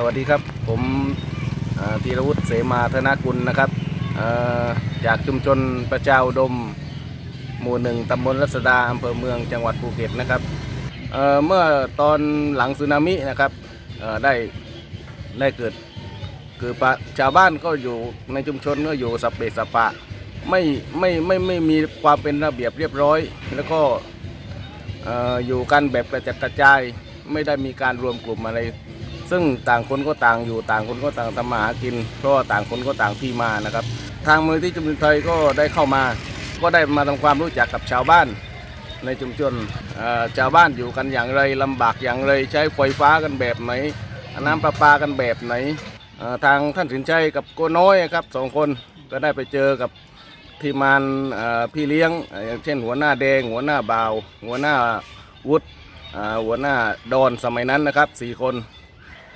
สวัสดีครับ ผมธีรวุฒิเสมาธนกุลนะครับจากชุมชนประชาอุดม หมู่หนึ่งตำบลรัศดาอำเภอเมืองจังหวัดภูเก็ตนะครับเเมื่อตอนหลังสึนามินะครับได้ได้เกิดคือปะชาวบ้านก็อยู่ในชุมชนก็อยู่สับเปสับปะไม่ไม่ไม่ไม่ไม่มีความเป็นระเบียบเรียบร้อย แล้วก็เอ่ออยู่กันแบบกระจัดกระจาย ไม่ได้มีการรวมกลุ่มอะไร ซึ่งต่างคนก็ต่างอยู่ต่างคนก็ต่างทำมาหากิน เพราะว่าต่างคนก็ต่างที่มานะครับ ทางมูลที่ชุมชนไทยก็ได้เข้ามา ก็ได้มาทำความรู้จักกับชาวบ้านในชุมชนชาวบ้านอยู่กันอย่างไรลำบากอย่างไร ใช้ไฟฟ้ากันแบบไหนน้ำประปากันแบบไหนทางท่านสินชัยกับโกน้อยครับสองคนก็ได้ไปเจอกับทีมานพี่เลี้ยงอย่างเช่นหัวหน้าแดง หัวหน้าบ่าว หัวหน้าวุฒิหัวหน้าดอนสมัยนั้นนะครับสี่คน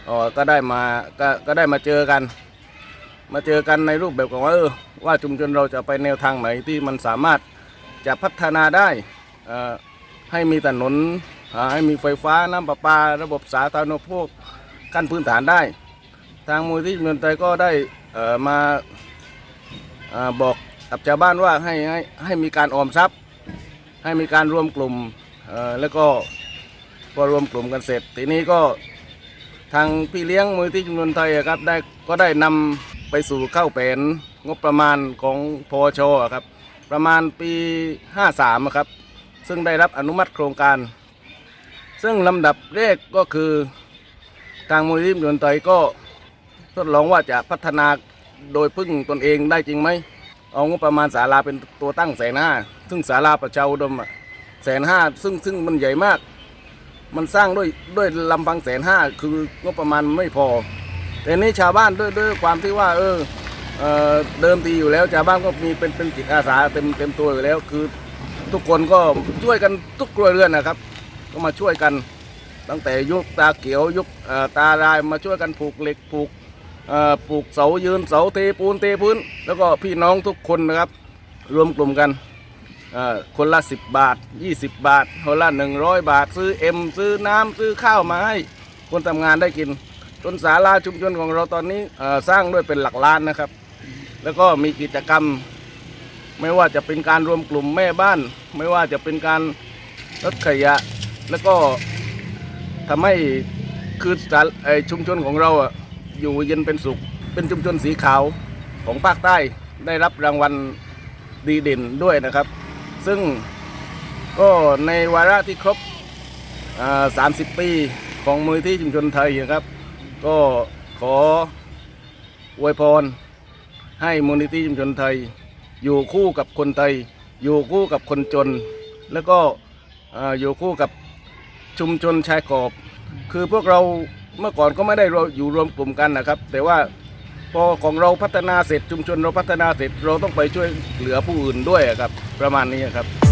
อ๋อก็ได้มาก็ก็ได้มาเจอกัน มาเจอกันในรูปแบบของว่าเออว่าชุมชนเราจะไปแนวทางไหนที่มันสามารถจะพัฒนาได้ออให้มีถนนให้มีไฟฟ้าน้ำประปา ระบบสาธารณูปโภคขั้นพื้นฐานได้ ทางมูลที่ชุมชนไทยก็ได้ออมาอ่าบอกกับชาวบ้านว่าให้ให้ให้มีการออมทรัพย์ ให้มีการรวมกลุ่มออแล้วก็พอรวมกลุ่มกันเสร็จ ทีนี้ก็ ทางพี่เลี้ยงมูลที่ชุมชนไทยครับได้ก็ได้นำไปสู่เข้าแผนงบประมาณของพอชอครับประมาณปี 53ครับซึ่งได้รับอนุมัติโครงการ ซึ่งลำดับแรกก็คือทางมูลนิธิชุนไทยก็ทดลองว่าจะพัฒนาโดยพึ่งตนเองได้จริงไหมเอางบประมาณศาลาเป็นตัวตั้งแสนห้าซึ่งศาลาประชาอุดมแสนห้าซึ่งซึ่งมันใหญ่มาก มันสร้างด้วยด้วยลำพังแสนห้าคืองบประมาณไม่พอ แต่นี้ชาวบ้านด้วยด้วยความที่ว่า เออเออเดิมทีอยู่แล้วชาวบ้านก็มีเป็นเป็นจิตอาสาเต็มเต็มตัวอยู่แล้ว คือทุกคนก็ช่วยกันทุกครัวเรือนนะครับ ก็มาช่วยกัน ตั้งแต่ยุคตาเขียวยุคตารายมาช่วยกันผูกเหล็กผูกปลูกเสายืนเสาเทปูนเทพื้น แล้วก็พี่น้องทุกคนนะครับ รวมกลุ่มกัน คนละ 10 บาท 20 บาทคนละ 100 บาท ซื้อเอ็มซื้อน้ำซื้อข้าวมาให้คนทำงานได้กินจนศาลาชุมชนของเราตอนนี้สร้างด้วยเป็นหลักล้านนะครับ แล้วก็มีกิจกรรม ไม่ว่าจะเป็นการรวมกลุ่มแม่บ้าน ไม่ว่าจะเป็นการลดขยะ แล้วก็ทำให้คือสาไอชุมชนของเราอยู่เย็นเป็นสุข เป็นชุมชนสีขาวของภาคใต้ได้รับรางวัลดีเด่นด้วยนะครับ ซึ่งก็ในวาระที่ครบ 30 ปีของมูลที่ชุมชนไทยนะครับ ก็ขออวยพรให้มูลนิธิชุมชนไทย อยู่คู่กับคนไทย อยู่คู่กับคนจน แล้วก็อ่าอยู่คู่กับชุมชนชายขอบ คือพวกเราเมื่อก่อนก็ไม่ได้เราอยู่รวมกลุ่มกันนะครับ แต่ว่า พอของเราพัฒนาเสร็จชุมชนเราพัฒนาเสร็จเราต้องไปช่วยเหลือผู้อื่นด้วยครับ ประมาณนี้ครับ